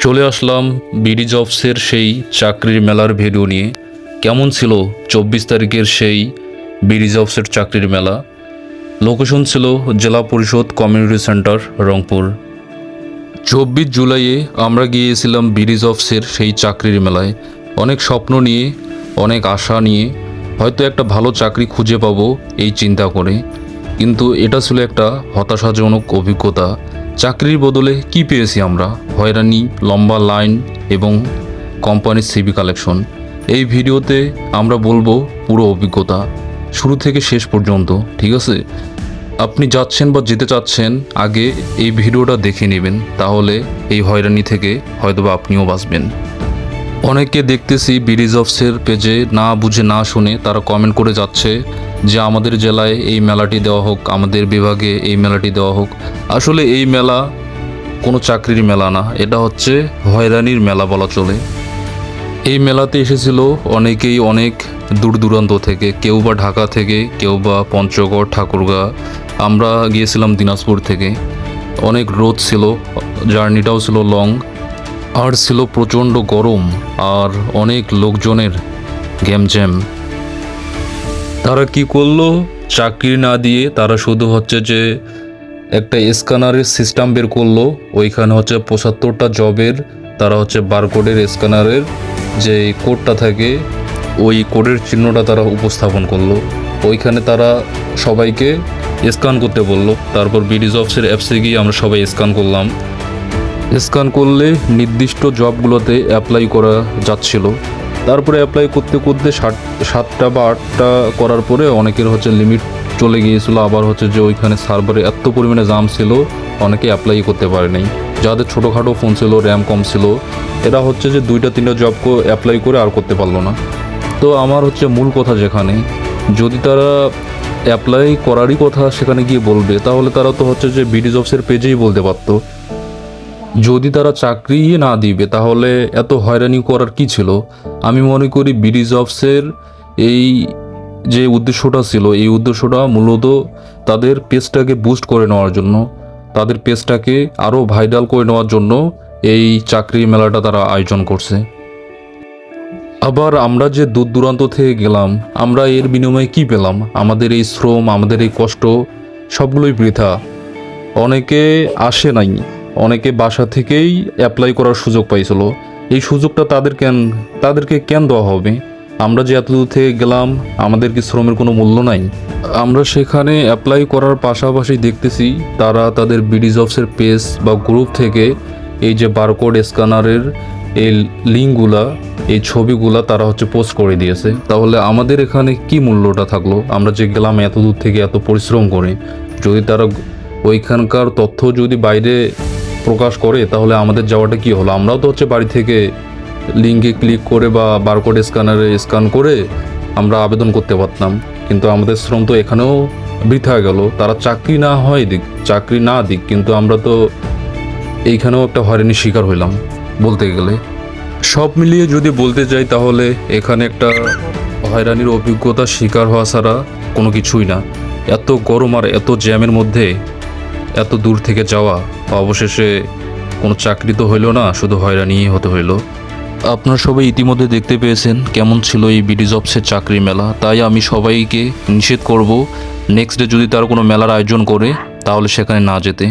চলে আসলাম বিডি জবসের সেই চাকরির মেলার ভিডিও নিয়ে। কেমন ছিল চব্বিশ তারিখের সেই বিডি জবসের চাকরির মেলা? লোকেশন ছিল জেলা পরিষদ কমিউনিটি সেন্টার রংপুর। চব্বিশ জুলাইয়ে আমরা গিয়েছিলাম বিডি জবসের সেই চাকরির মেলায়। অনেক স্বপ্ন নিয়ে, অনেক আশা নিয়ে, হয়তো একটা ভালো চাকরি খুঁজে পাবো এই চিন্তা করে। কিন্তু এটা ছিল একটা হতাশাজনক অভিজ্ঞতা। চাকরির বদলে কি পেয়েছি আমরা? হয়রানি, লম্বা লাইন এবং কোম্পানির সিবি কালেকশন এই ভিডিওতে আমরা বলব পুরো অভিজ্ঞতা। শুরু থেকে শেষ পর্যন্ত, ঠিক আছে? আপনি যাচ্ছেন বা যেতে চাচ্ছেন, আগে এই ভিডিওটা দেখে নেবেন, তাহলে এই হয়রানি থেকে হয়তোবা আপনিও বাঁচবেন। অনেকে দেখতেছি বিডিজ অফসের পেজে না বুঝে, না শুনে তারা কমেন্ট করে যাচ্ছে যে আমাদের জেলায় এই মেলাটি দেওয়া হোক, আমাদের বিভাগে এই মেলাটি দেওয়া হোক। আসলে এই মেলা কোনো চাকরির মেলা না, এটা হচ্ছে হয়রানির মেলা বলা চলে। এই মেলাতে এসেছিল অনেকেই অনেক দূর দূরান্ত থেকে, কেউ বা ঢাকা থেকে, কেউ বা পঞ্চগড়, ঠাকুরগা। আমরা গিয়েছিলাম দিনাজপুর থেকে। অনেক রোদ ছিল, জার্নিটাও ছিল লং, আর ছিল প্রচণ্ড গরম, আর অনেক লোকজনের গ্যামজ্যাম তারা কি করল? চাকরি না দিয়ে তারা শুধু হচ্ছে যে একটা স্ক্যানারের সিস্টেম বের করল। ওইখানে হচ্ছে পঁচাত্তরটা জবের তারা হচ্ছে বারকোডের স্ক্যানারের যে কোডটা থাকে, ওই কোডের চিহ্নটা তারা উপস্থাপন করল। ওইখানে তারা সবাইকে স্ক্যান করতে বলল। তারপর বিডিজ অফিসের অ্যাপসে গিয়ে আমরা সবাই স্ক্যান করলাম। স্ক্যান করলে নির্দিষ্ট জবগুলোতে অ্যাপ্লাই করা যাচ্ছিল। তারপরে অ্যাপ্লাই করতে করতে ষাট সাতটা বা আটটা করার পরে অনেকের হচ্ছে লিমিট চলে গিয়েছিল। আবার হচ্ছে যে ওইখানে সার্ভারে এত পরিমাণে জাম ছিল, অনেকে অ্যাপ্লাই করতে পারেনি যাদের ছোটোখাটো ফোন ছিল র্যাম কম ছিল, এরা হচ্ছে যে দুইটা, তিনটা জব অ্যাপ্লাই করে আর করতে পারল না। তো আমার হচ্ছে মূল কথা যেখানে, যদি তারা অ্যাপ্লাই করারই কথা সেখানে গিয়ে বলবে, তাহলে তারা তো হচ্ছে যে বিডি জবসের পেজেই বলতে পারতো। যদি তারা চাকরি না দিবে, তাহলে এত হয়রানি করার কি ছিল? আমি মনে করি বিডি জবসের এই যে উদ্দেশ্যটা ছিল, এই উদ্দেশ্যটা মূলত তাদের পেজটাকে বুস্ট করে নেওয়ার জন্য, তাদের পেজটাকে আরও ভাইরাল করে নেওয়ার জন্য এই চাকরি মেলাটা তারা আয়োজন করছে। আবার আমরা যে দূর দূরান্ত থেকে গেলাম, আমরা এর বিনিময়ে কি পেলাম? আমাদের এই শ্রম, আমাদের এই কষ্ট, সবগুলোই বৃথা। অনেকে আসে নাই। অনেকে বাসা থেকেই অ্যাপ্লাই করার সুযোগ পাইছিল। এই সুযোগটা তাদের কেন তাদেরকে কেন দেওয়া হবে? আমরা যে এত দূর থেকে গেলাম, আমাদের কি শ্রমের কোনো মূল্য নাই? আমরা সেখানে অ্যাপ্লাই করার পাশাপাশি দেখতেছি তারা তাদের বিডি জবসের পেজ বা গ্রুপ থেকে এই যে বারকোড স্ক্যানারের এই লিঙ্কগুলা এই ছবিগুলা তারা হচ্ছে পোস্ট করে দিয়েছে। তাহলে আমাদের এখানে কি মূল্যটা থাকল? আমরা যে গেলাম এত দূর থেকে এত পরিশ্রম করে, যদি তারা ওইখানকার তথ্য যদি বাইরে প্রকাশ করে, তাহলে আমাদের যাওয়াটা কি হলো? আমরাও তো হচ্ছে বাড়ি থেকে লিঙ্কে ক্লিক করে বা বারকোড স্ক্যানারে স্ক্যান করে আমরা আবেদন করতে পারতাম। কিন্তু আমাদের শ্রম তো এখানেও বৃথা গেল। তারা চাকরি না হয় দিক, চাকরি না দিক, কিন্তু আমরা তো এইখানেও একটা হয়রানির শিকার হইলাম বলতে গেলে। সব মিলিয়ে যদি বলতে যাই, তাহলে এখানে একটা হয়রানির অভিজ্ঞতা শিকার হওয়া ছাড়া কোনো কিছুই না। এত গরম আর এত জ্যামের মধ্যে এত দূর থেকে যাওয়া, অবশেষে কোনো চাকরি তো হইল না, শুধু হয়রানিই হতে হইল। আপনারা সবাই ইতিমধ্যে দেখতে পেয়েছেন কেমন ছিল এই বিডি জবসের চাকরি মেলা। তাই আমি সবাইকে নিষেধ করব নেক্সট ডে যদি তার কোনো মেলার আয়োজন করে, তাহলে সেখানে না যেতে।